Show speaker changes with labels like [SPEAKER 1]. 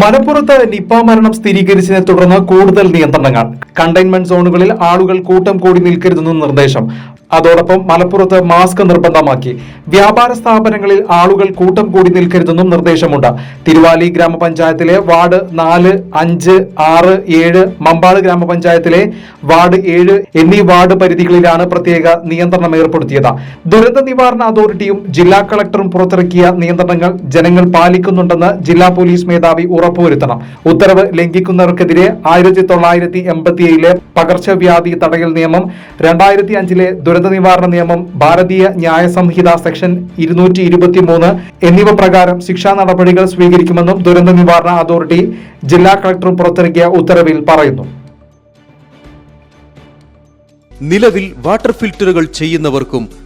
[SPEAKER 1] മലപ്പുറത്ത് നിപ്പ മരണം സ്ഥിരീകരിച്ചതിനെ തുടർന്ന് കൂടുതൽ നിയന്ത്രണങ്ങൾ. കണ്ടെയ്ൻമെന്റ് സോണുകളിൽ ആളുകൾ കൂട്ടം കൂടി നിൽക്കരുതെന്ന് നിർദ്ദേശം അതോടൊപ്പം മലപ്പുറത്ത് മാസ്ക് നിർബന്ധമാക്കി. വ്യാപാര സ്ഥാപനങ്ങളിൽ ആളുകൾ കൂട്ടം കൂടി നിൽക്കരുതെന്നും നിർദ്ദേശമുണ്ട്. തിരുവാലി ഗ്രാമപഞ്ചായത്തിലെ വാർഡ് നാല് അഞ്ച് ആറ് ഏഴ് മമ്പാട് ഗ്രാമപഞ്ചായത്തിലെ വാർഡ് ഏഴ് എന്നീ വാർഡ് പരിധികളിലാണ് പ്രത്യേക നിയന്ത്രണം ഏർപ്പെടുത്തിയത്. ദുരന്ത നിവാരണ അതോറിറ്റിയും ജില്ലാ കളക്ടറും പുറത്തിറക്കിയ നിയന്ത്രണങ്ങൾ ജനങ്ങൾ പാലിക്കുന്നുണ്ടെന്ന് ജില്ലാ പോലീസ് മേധാവി ഉറപ്പുവരുത്തണം. ഉത്തരവ് ലംഘിക്കുന്നവർക്കെതിരെ ആയിരത്തി തൊള്ളായിരത്തി എൺപത്തിയേഴിലെ പകർച്ചവ്യാധി തടയൽ നിയമം രണ്ടായിരത്തി അഞ്ചിലെ നിവാരണ നിയമം ഭാരതീയ ന്യായ സംഹിത സെക്ഷൻ ഇരുന്നൂറ്റി ഇരുപത്തി മൂന്ന് എന്നിവ പ്രകാരം ശിക്ഷാ നടപടികൾ സ്വീകരിക്കുമെന്നും ദുരന്ത നിവാരണ അതോറിറ്റി ജില്ലാ കളക്ടർ പുറത്തിറക്കിയ ഉത്തരവിൽ പറയുന്നു.
[SPEAKER 2] നിലവിൽ വാട്ടർ ഫിൽറ്ററുകൾ ചെയ്യുന്നവർക്കും